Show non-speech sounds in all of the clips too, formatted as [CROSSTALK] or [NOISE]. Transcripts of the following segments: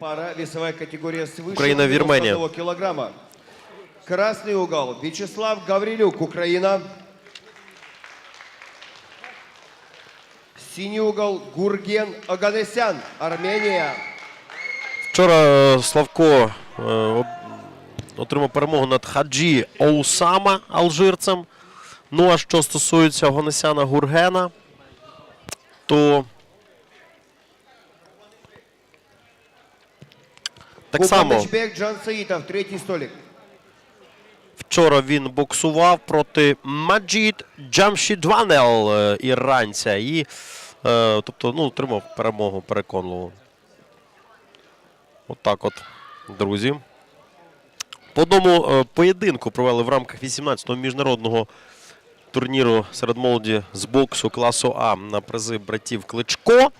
Пара весовая категория свыше Украина, Вирмения. 91 килограмма. Красный угол. Вячеслав Гаврилюк, Украина. Синий угол. Гурген Аганесян, Армения. Вчора Славко е, отримав перемогу над Хаджі Оусама алжирцем. Ну а що стосується Гонесяна Гургена, то так само Кубанычбек Джан Саитов, третий столик. вчора він боксував проти Маджід Джамшідванел, е, іранця, і е, тобто, ну, отримав перемогу переконливо. Отак от, друзі. По одному е, поєдинку провели в рамках 18-го міжнародного турніру серед молоді з боксу класу А на призи братів Кличко.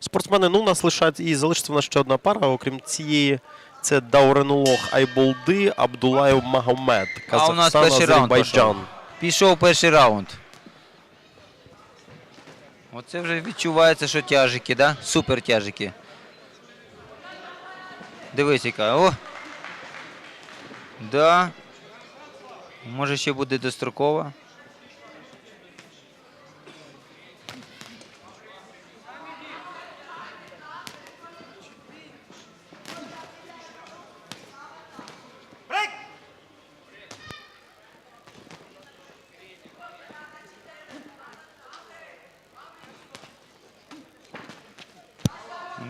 Спортсмени, ну, у нас лишається і залишиться в нас ще одна пара, окрім цієї. Це Дауренолог Айболди Абдулаєв Магомед. А у нас Казахстан, перший раунд Азербайджан. пішов. Пішов перший раунд. Оце вже відчувається, що тяжики, да? Супер тяжики. Дивись, яка. О! Да. Може ще буде дострокова.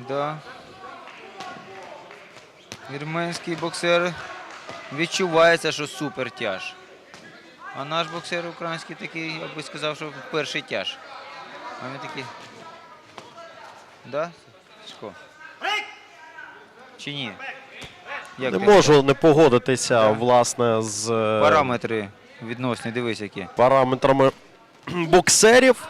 Да. Вірменський боксер відчувається, що супер тяж. А наш боксер український такий, я би сказав, що перший тяж. А він такий. Да? Сашко? Чи ні? Як Не ти можу не погодитися, власне, з е, Параметри відносні, дивись які. параметрами [CLEARS THROAT] боксерів.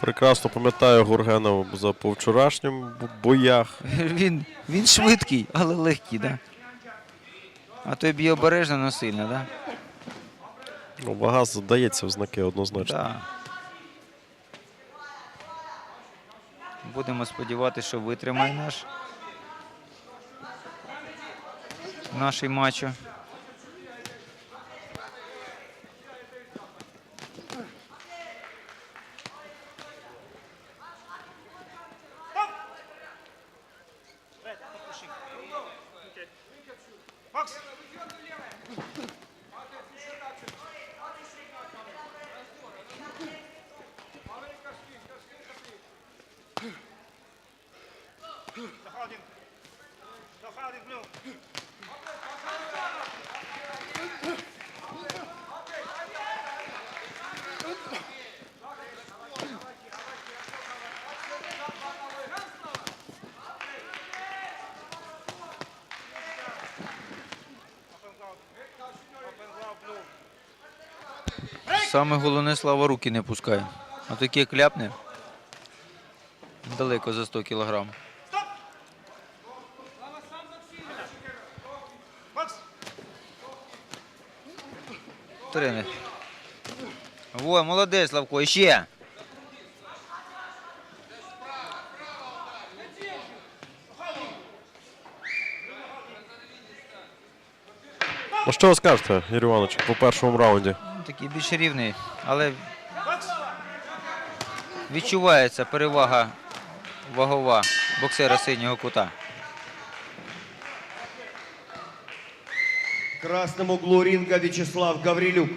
Прекрасно пам'ятаю Гургена за повчорашнім боях. [LAUGHS] Він, він швидкий, але легкий, да? А той б'є обережно, але сильно, да? Ну, вага здається в знаки однозначно. Да. Будемо сподіватися, що витримає наш наш матчу. Dochodим, blue. Саме головне, слава руки не пускай. А таке кляпне далеко за 100 кілограм. Тренер. Во, молодець, Славко, ще. Ну що ви скажете, Юрій Іванович, по першому раунді? Ну, Такий більш рівний, але відчувається перевага вагова боксера синього кута. В красном углу ринга Вячеслав Гаврилюк.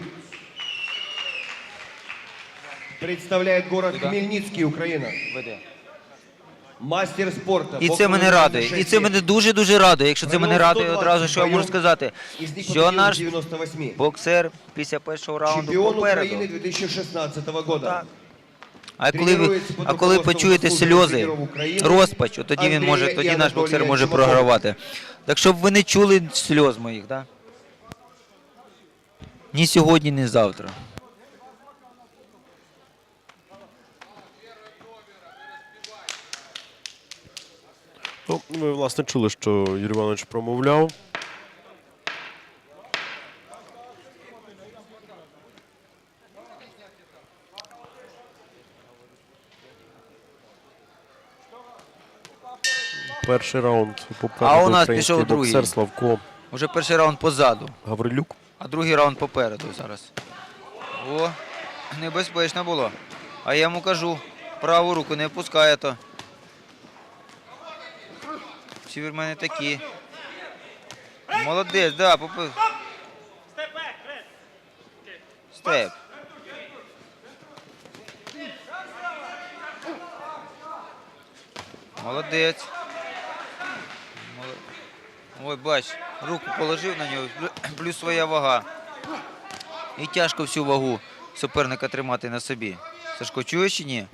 Представляет город? Хмельницкий, Украина. Мастер спорта. І це мене радує. І це мене дуже-дуже радує. Якщо це мене радує, одразу що я можу сказати, що наш боксер після першого раунду Чемпион попереду. Украины 2016 года. А коли ви а коли почуєте сльози, розпач, тоді він може, тоді наш боксер може програвати. Так щоб ви не чули сльоз моїх, да? Ні сьогодні, ні завтра. Ну, ви, власне, чули, що Юрій Іванович промовляв. Перший раунд попереду А у нас український пішов другий. боксер Славко Уже перший раунд позаду, Гаврилюк. А другий раунд попереду зараз. О, небезпечно було. А я йому кажу, праву руку не впускає то. Всі в мене такі. Молодець, да, попи... Step back, Red. Степ. Молодець. Моло- Ой, бач, руку положив на нього, плюс своя вага. І тяжко всю вагу суперника тримати на собі. Сашко, чуєш чи ні?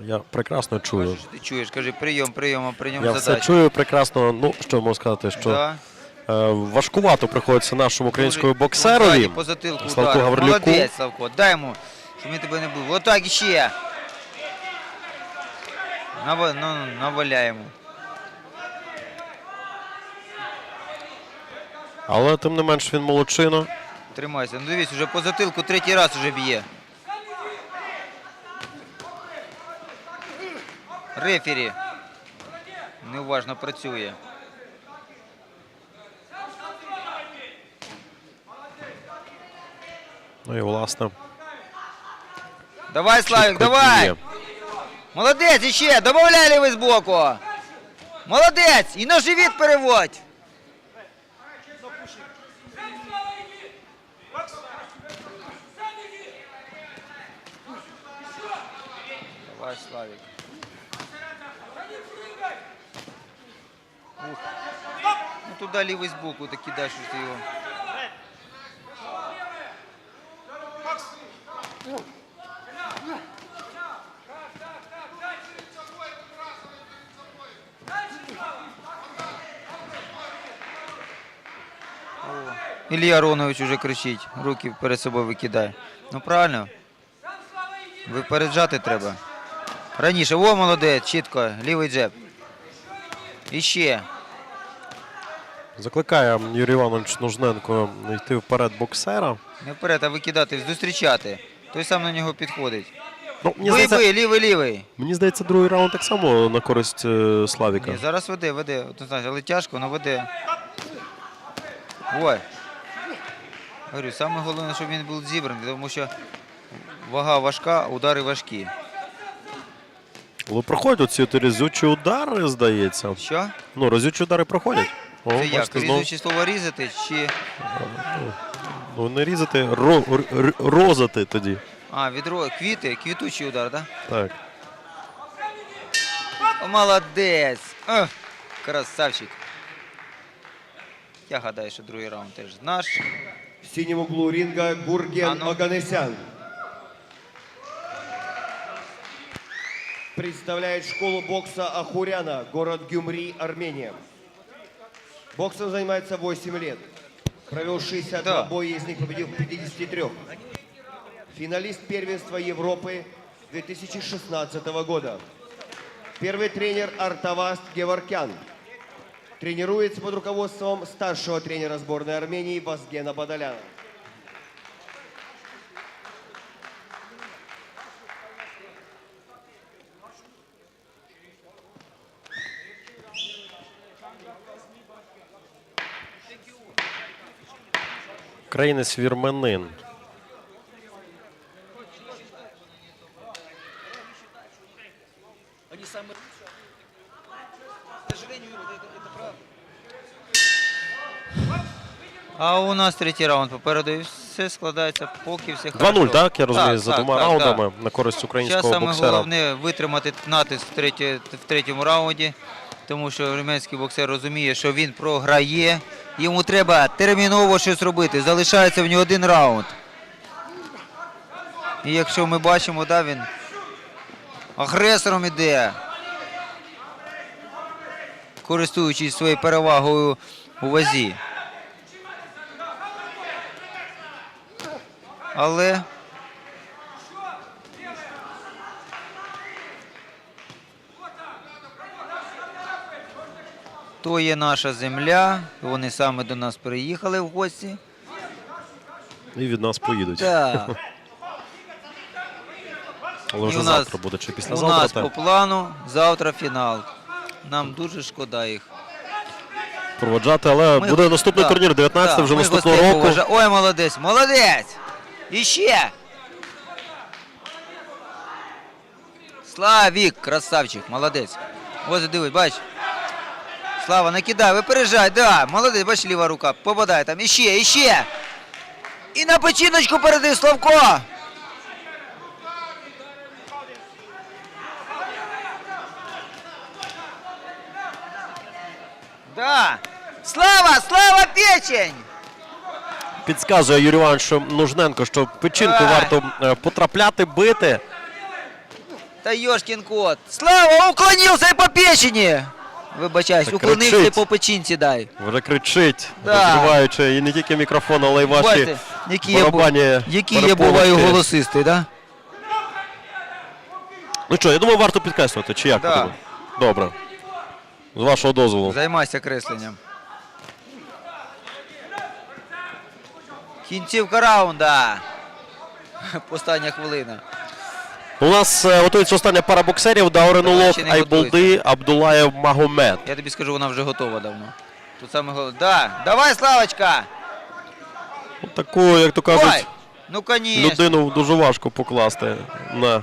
Я прекрасно чую. Що ти чуєш? Кажи, прийом, прийом, а при ньому Я все чую прекрасно. Ну, що можу сказати, що Да. е, важкувато приходиться нашому українському Дуже- боксерові. Ззаді По затилку Славку удар. Гаврилюку. Молодець, Славко. Дай йому, щоб він тебе не був. Отак іще. Нава... Ну, наваляємо. Але тим не менш він молодчина. Тримайся. Ну дивись, вже по затилку третій раз вже б'є. Рефері. Неуважно працює. Ну і власне. Давай, Славик, давай! Молодець, іще, добавляй лівий збоку. Молодець! І на живіт переводь. Давай, Славик. Ух. Ну туди лівий збоку, так кидай, що ти його. Ілля Аронович уже кричить, руки перед собою викидає. Ну правильно. Випереджати треба. Раніше, о, молодець, чітко, лівий джеб. І ще. Закликає Юрій Іванович Нужненко йти вперед боксера. Не вперед, а викидати, зустрічати. Той сам на нього підходить. Ну, мені Бий, здається, бий, лівий, лівий. мені здається, другий раунд так само на користь е, Славіка. Ні, зараз веде, веде. Однозначно, але тяжко, але веде. Ой. Говорю, саме головне, щоб він був зібраний, тому що вага важка, удари важкі. Але проходять оці от різючі удари, здається. Що? Ну, різючі удари проходять. О, Це як? бачите, знов. Різучі слова різати чи. Ну, не різати, ро, р- р- розати тоді. А, відро, квіти, квітучий удар, так? Так. Да? Молодець! О, красавчик. Я гадаю, що другий раунд теж наш. В синем углу ринга Гурген А ну. Оганесян. Представляет школу бокса Ахуряна, город Гюмри, Армения. Боксом занимается 8 лет. Провел 62 Да. боя, из них победил в 53. Финалист первенства Европы 2016 года. Первый тренер Артаваст Геворкян. Тренируется под руководством старшего тренера сборной Армении Вазгена Бадаляна. Країнець вірменин. А у нас третій раунд попереду і все складається, поки все 2-0, хорошо. так? Я розумію, за двома так, раундами на користь Зараз українського саме головне витримати натиск в, третє- в третьому раунді, тому що вірменський боксер розуміє, що він програє. Йому треба терміново щось робити. Залишається в нього один раунд. І якщо ми бачимо, да, він агресором іде. Користуючись своєю перевагою у вазі. Але то є наша земля. Вони саме до нас приїхали в гості. І від нас поїдуть. Так. [LAUGHS] Але вже нас- завтра буде чи У післязавтра. нас так. по плану завтра фінал. Нам дуже шкода їх. Проводжати, але Ми- буде наступний да, турнір, 19 да, вже ми наступного гостей року. поважа- Ой, молодець, молодець! І ще! Славік, красавчик, молодець. Ось дивись, бач. Слава, накидай, випереджай, да, молодець, бач, ліва рука, попадає там, іще, іще. І на печіночку передай, Славко. Да. Слава, слава, печень! Підказує Юрій Іванович, Нужненко, що печінку варто е, потрапляти, бити. Та йошкін кот. Слава, уклонився і по печені. Вибачаюсь, Так уклонився кричить. по печінці дай. Вже кричить, Да. розриваючи і не тільки мікрофон, але й ваші Бачите, які я, бу- барабані які я перепонки. буваю голосистий, да? Ну що, я думаю, варто підкреслювати, чи як? Да. Добре. З вашого дозволу. Займайся кресленням. Кінцівка раунда. Остання хвилина. У нас е, готується остання пара боксерів. Дауренулок Ще Айболди Абдулаєв Магомед. Я тобі скажу, вона вже готова давно. Тут саме головне. Да, давай, Славочка! Таку, як то кажуть, Ой! Ну, конечно. людину дуже важко покласти на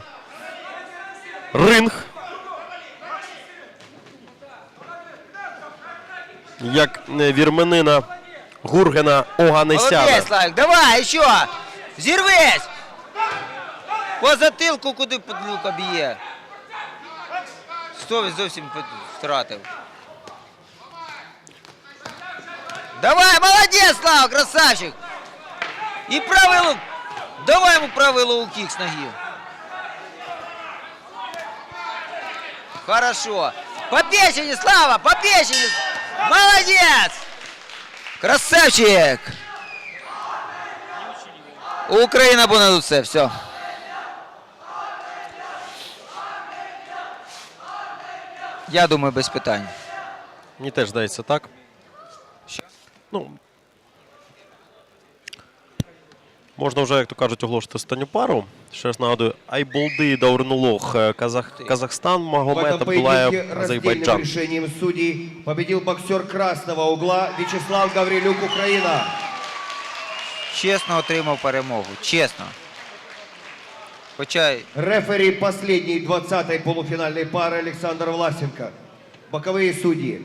ринг. Як е, вірменина Гургена Оганесяна. Молодець, Славик, давай, еще! Зірвись! По затилку куди подлюка б'є. Совість зовсім втратив. Давай, молодець, Слава, красавчик! І правий лук. Давай йому правий лоу кік з ноги. Хорошо. По печени, Слава, по печени. Молодец! Красавчик! Україна понад усе, все. Я думаю, без питань. Мені теж здається так. Ну, можна вже, як то кажуть, оголошувати останню пару. Ще раз нагадую, Айболди Даурнулох, е, Казах... Казахстан, Магомед Абдулаєв, Азербайджан. решением судей победил боксер красного угла Вячеслав Гаврилюк, Украина. Чесно отримав перемогу. Чесно. Хоча Рефери последней 20-й полуфинальной пары Александр Власенко. Боковые судьи